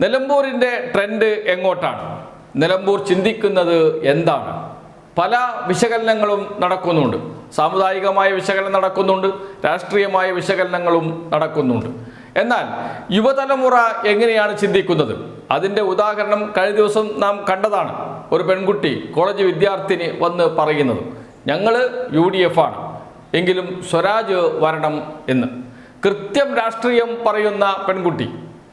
നിലമ്പൂരിന്റെ trend എങ്ങോട്ടാണ്? നിലമ്പൂർ ചിന്തിക്കുന്നത് എന്താണ്? പല വിശകലനങ്ങളും നടക്കുന്നുണ്ട്. സാമുദായികമായ വിശകലനം നടക്കുന്നുണ്ട്. രാഷ്ട്രീയമായ വിശകലനങ്ങളും നടക്കുന്നുണ്ട്. എന്നാൽ യുവതലമുറ എങ്ങനെയാണ് ചിന്തിക്കുന്നത്? അതിന്റെ ഉദാഹരണം കഴിഞ്ഞ ദിവസം നാം കണ്ടതാണ്. ഒരു പെൺകുട്ടി കോളേജ് വിദ്യാർത്ഥിനി വന്ന് പറയുന്നത് ഞങ്ങൾ യു ഡി എഫ് ആണ്. എങ്കിലും സ്വരാജ് വരണം എന്ന്. കൃത്യം രാഷ്ട്രീയം പറയുന്ന പെൺകുട്ടി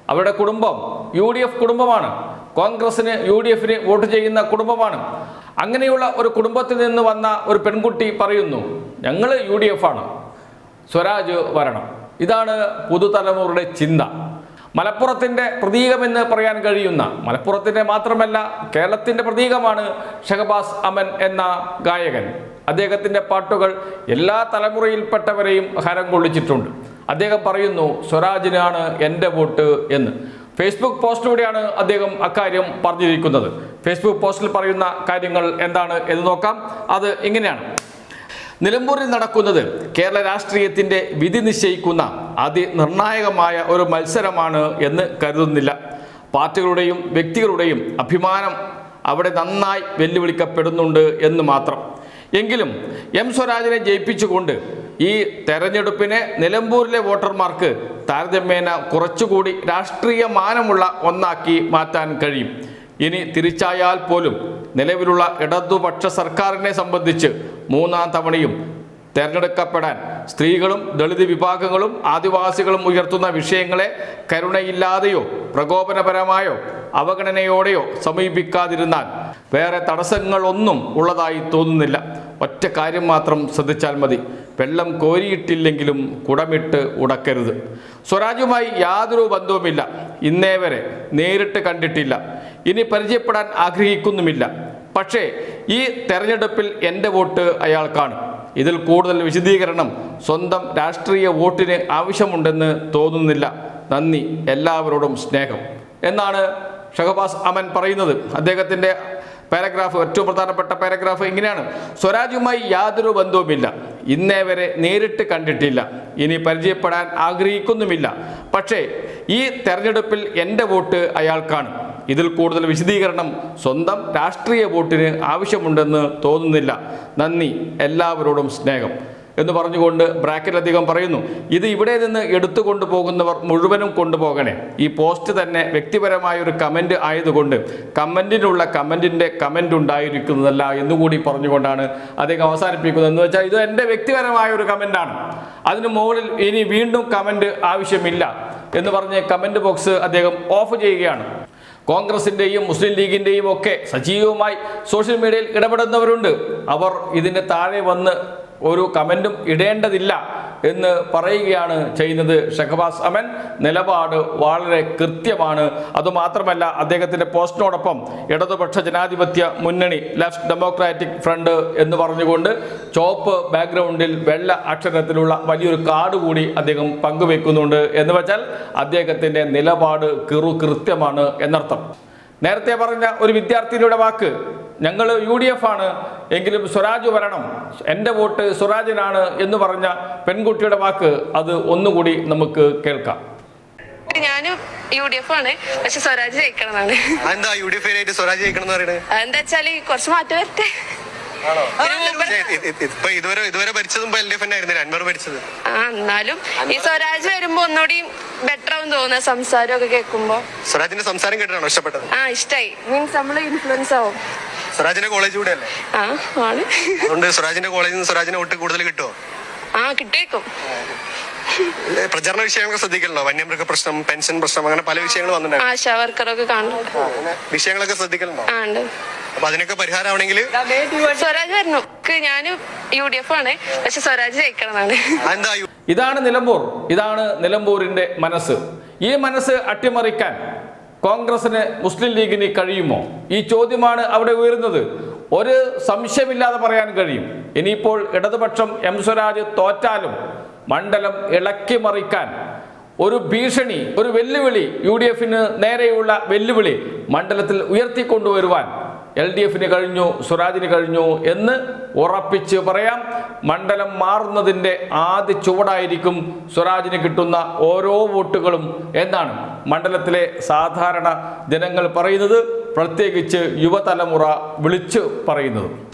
അവരുടെ കുടുംബം യു ഡി എഫ് കുടുംബമാണ്. കോൺഗ്രസിന് യു ഡി എഫിന് വോട്ട് ചെയ്യുന്ന കുടുംബമാണ്. അങ്ങനെയുള്ള ഒരു കുടുംബത്തിൽ നിന്ന് വന്ന ഒരു പെൺകുട്ടി പറയുന്നു ഞങ്ങൾ യു ഡി എഫ് ആണ് സ്വരാജ് വരണം. ഇതാണ് പുതുതലമുറയുടെ ചിന്ത. മലപ്പുറത്തിന്റെ പ്രതീകമെന്ന് പറയാൻ കഴിയുന്ന മലപ്പുറത്തിന്റെ മാത്രമല്ല കേരളത്തിന്റെ പ്രതീകമാണ് ഷഹബാസ് അമൻ എന്ന ഗായകൻ. അദ്ദേഹത്തിന്റെ പാട്ടുകൾ എല്ലാ തലമുറയിൽപ്പെട്ടവരെയും ഹരം കൊള്ളിച്ചിട്ടുണ്ട്. അദ്ദേഹം പറയുന്നു സ്വരാജിനാണ് എന്റെ വോട്ട് എന്ന്. ഫേസ്ബുക്ക് പോസ്റ്റിലൂടെയാണ് അദ്ദേഹം അക്കാര്യം പറഞ്ഞിരിക്കുന്നത്. ഫേസ്ബുക്ക് പോസ്റ്റിൽ പറയുന്ന കാര്യങ്ങൾ എന്താണ് എന്ന് നോക്കാം. അത് ഇങ്ങനെയാണ്. നിലമ്പൂരിൽ നടക്കുന്നത് കേരള രാഷ്ട്രീയത്തിന്റെ വിധി നിശ്ചയിക്കുന്ന അതിനിർണായകമായ ഒരു മത്സരമാണ് എന്ന് കരുതുന്നില്ല. പാർട്ടികളുടെയും വ്യക്തികളുടെയും അഭിമാനം അവിടെ നന്നായി വെല്ലുവിളിക്കപ്പെടുന്നുണ്ട് എന്ന് മാത്രം. എങ്കിലും എം സ്വരാജിനെ ജയിപ്പിച്ചുകൊണ്ട് ഈ തെരഞ്ഞെടുപ്പിനെ നിലമ്പൂരിലെ വോട്ടർമാർക്ക് താരതമ്യേന കുറച്ചുകൂടി രാഷ്ട്രീയ മാനമുള്ള ഒന്നാക്കി മാറ്റാൻ കഴിയും. ഇനി തിരിച്ചായാൽ പോലും നിലവിലുള്ള ഇടതുപക്ഷ സർക്കാരിനെ സംബന്ധിച്ച് മൂന്നാം തവണയും തെരഞ്ഞെടുക്കപ്പെടാൻ സ്ത്രീകളും ദളിത് വിഭാഗങ്ങളും ആദിവാസികളും ഉയർത്തുന്ന വിഷയങ്ങളെ കരുണയില്ലാതെയോ പ്രകോപനപരമായോ അവഗണനയോടെയോ സമീപിക്കാതിരുന്നാൽ വേറെ തടസ്സങ്ങളൊന്നും ഉള്ളതായി തോന്നുന്നില്ല. ഒറ്റ കാര്യം മാത്രം ശ്രദ്ധിച്ചാൽ മതി. വെള്ളം കോരിയിട്ടില്ലെങ്കിലും കുടമിട്ട് ഉടക്കരുത്. സ്വരാജുമായി യാതൊരു ബന്ധവുമില്ല. ഇന്നേ വരെ നേരിട്ട് കണ്ടിട്ടില്ല. ഇനി പരിചയപ്പെടാൻ ആഗ്രഹിക്കുന്നുമില്ല. പക്ഷേ ഈ തെരഞ്ഞെടുപ്പിൽ എന്റെ വോട്ട് അയാൾക്കാണ്. ഇതിൽ കൂടുതൽ വിശദീകരണം സ്വന്തം രാഷ്ട്രീയ വോട്ടിന് ആവശ്യമുണ്ടെന്ന് തോന്നുന്നില്ല. നന്ദി എല്ലാവരോടും സ്നേഹം. എന്നാണ് ഷഹബാസ് അമൻ പറയുന്നത്. അദ്ദേഹത്തിന്റെ പാരഗ്രാഫ് ഏറ്റവും പ്രധാനപ്പെട്ട പാരഗ്രാഫ് ഇങ്ങനെയാണ്. സ്വരാജുമായി യാതൊരു ബന്ധവുമില്ല. ഇന്നേ വരെ നേരിട്ട് കണ്ടിട്ടില്ല. ഇനി പരിചയപ്പെടാൻ ആഗ്രഹിക്കുന്നുമില്ല. പക്ഷേ ഈ തെരഞ്ഞെടുപ്പിൽ എന്റെ വോട്ട് അയാൾക്കാണ്. ഇതിൽ കൂടുതൽ വിശദീകരണം സ്വന്തം രാഷ്ട്രീയ വോട്ടിന് ആവശ്യമുണ്ടെന്ന് തോന്നുന്നില്ല. നന്ദി. എല്ലാവരോടും സ്നേഹം. എന്ന് പറഞ്ഞുകൊണ്ട് ബ്രാക്കറ്റ് അധികം പറയുന്നു. ഇത് ഇവിടെ നിന്ന് എടുത്തു കൊണ്ടുപോകുന്നവർ മുഴുവനും കൊണ്ടുപോകണേ. ഈ പോസ്റ്റ് തന്നെ വ്യക്തിപരമായ ഒരു കമന്റ് ആയതുകൊണ്ട് കമന്റിനുള്ള കമന്റിന്റെ കമന്റ് ഉണ്ടായിരിക്കുന്നതല്ല എന്നുകൂടി പറഞ്ഞുകൊണ്ടാണ് അദ്ദേഹം അവസാനിപ്പിക്കുന്നത്. എന്ന് വെച്ചാൽ ഇത് എന്റെ വ്യക്തിപരമായ ഒരു കമന്റാണ് അതിന് മുകളിൽ ഇനി വീണ്ടും കമന്റ് ആവശ്യമില്ല എന്ന് പറഞ്ഞ് കമന്റ് ബോക്സ് അദ്ദേഹം ഓഫ് ചെയ്യുകയാണ്. കോൺഗ്രസിന്റെയും മുസ്ലിം ലീഗിന്റെയും ഒക്കെ സജീവമായി സോഷ്യൽ മീഡിയയിൽ ഇടപെടുന്നവരുണ്ട്. അവർ ഇതിന്റെ താഴെ വന്ന് ഒരു കമന്റും ഇടേണ്ടതില്ല എന്ന് പറയുകയാണ് ചെയ്യുന്നത് ഷഹബാസ് അമൻ. നിലപാട് വളരെ കൃത്യമാണ്. അതുമാത്രമല്ല അദ്ദേഹത്തിന്റെ പോസ്റ്റിനോടൊപ്പം ഇടതുപക്ഷ ജനാധിപത്യ മുന്നണി ലെഫ്റ്റ് ഡെമോക്രാറ്റിക് ഫ്രണ്ട് എന്ന് പറഞ്ഞുകൊണ്ട് ചോപ്പ് ബാക്ക്ഗ്രൗണ്ടിൽ വെള്ള അക്ഷരത്തിലുള്ള വലിയൊരു കാർഡ് കൂടി അദ്ദേഹം പങ്കുവെക്കുന്നുണ്ട് എന്ന് വെച്ചാൽ അദ്ദേഹത്തിന്റെ നിലപാട് കിറു കൃത്യമാണ് എന്നർത്ഥം. നേരത്തെ പറഞ്ഞ ഒരു വിദ്യാർത്ഥിനിയുടെ വാക്ക് ഞങ്ങൾ യു ഡി എഫ് ആണ്. എങ്കിലും സ്വരാജ് വരണം. എന്റെ വോട്ട് സ്വരാജിനാണ് എന്ന് പറഞ്ഞ പെൺകുട്ടിയുടെ വാക്ക് അത് ഒന്നുകൂടി നമുക്ക് കേൾക്കാം. ഞാനും യു ഡി എഫ് ആണ്. പക്ഷെ സ്വരാജ് ജയിക്കണമെന്നാണ്. എന്താ യു ഡി എഫ് സ്വരാജ് ജയിക്കണം എന്ന് പറയുന്നത് എന്താ വെച്ചാൽ കുറച്ച് മാറ്റം വരട്ടെ. ഇപ്പൊ ഇതുവരെ ഇതുവരെ ഭരിച്ചതും എൽ ഡി എഫ് തന്നെ ആയിരുന്നു. അൻവർ ഭരിച്ചത്. ആ എന്നാലും ഈ സ്വരാജ് വരുമ്പോ ഒന്നുകൂടി ബെറ്റർ ആവും തോന്നുന്നത് സംസാരം ഒക്കെ കേൾക്കുമ്പോ. സ്വരാജിന്റെ സംസാരം കേട്ടിട്ടാണോ ഇഷ്ടപ്പെട്ടത്? ആ ഇഷ്ടായി. മീൻസ് നമ്മൾ ഇൻഫ്ലുവൻസ് ആവും. സ്വരാജിന്റെ കോളേജ് കൂടെ അല്ലേ ആ ആണ്. അതുകൊണ്ട് സ്വരാജിന്റെ കോളേജിൽ നിന്ന് സ്വരാജിനെ വോട്ട് കൂടുതൽ കിട്ടുമോ ആ കിട്ടേക്കും. ഏ, പ്രചരണ വിഷയങ്ങൾ ശ്രദ്ധിക്കലുണ്ടോ വന്യമൃഗ പ്രശ്നം പെൻഷൻ പ്രശ്നം അങ്ങനെ പല വിഷയങ്ങൾ വന്നിട്ടുണ്ടായിരുന്നു ആശാ വർക്കറൊക്കെ കാണുന്നുണ്ട്. അങ്ങനെ വിഷയങ്ങളൊക്കെ ശ്രദ്ധിക്കലുണ്ടോ ആ ഉണ്ട്. അപ്പൊ അതിനൊക്കെ പരിഹാരമാണെങ്കിൽ സ്വരാജ് വരണം. ക്ക് ഞാനും യു ഡി എഫ് ആണ്. പക്ഷെ സ്വരാജ് ജയിക്കണമെന്നാണ്. അതെന്താ ഇതാണ് നിലമ്പൂർ. ഇതാണ് നിലമ്പൂരിന്റെ മനസ്സ്. ഈ മനസ്സ് അട്ടിമറിക്കാൻ കോൺഗ്രസിന് മുസ്ലിം ലീഗിന് കഴിയുമോ? ഈ ചോദ്യമാണ് അവിടെ ഉയരുന്നത്. ഒരു സംശയമില്ലാതെ പറയാൻ കഴിയും. ഇനിയിപ്പോൾ ഇടതുപക്ഷം എം സ്വരാജ് തോറ്റാലും മണ്ഡലം ഇളക്കി മറിക്കാൻ. ഒരു ഭീഷണി ഒരു വെല്ലുവിളി യു ഡി എഫിന് നേരെയുള്ള വെല്ലുവിളി മണ്ഡലത്തിൽ ഉയർത്തിക്കൊണ്ടുവരുവാൻ. എൽ ഡി എഫിന് കഴിഞ്ഞു സ്വരാജിന് കഴിഞ്ഞു എന്ന് ഉറപ്പിച്ച് പറയാം. മണ്ഡലം മാറുന്നതിന്റെ ആദ്യ ചുവടായിരിക്കും സ്വരാജിന് കിട്ടുന്ന ഓരോ വോട്ടുകളും എന്നാണ് മണ്ഡലത്തിലെ സാധാരണ ജനങ്ങൾ പറയുന്നത്. പ്രത്യേകിച്ച് യുവതലമുറ വിളിച്ചു പറയുന്നത്.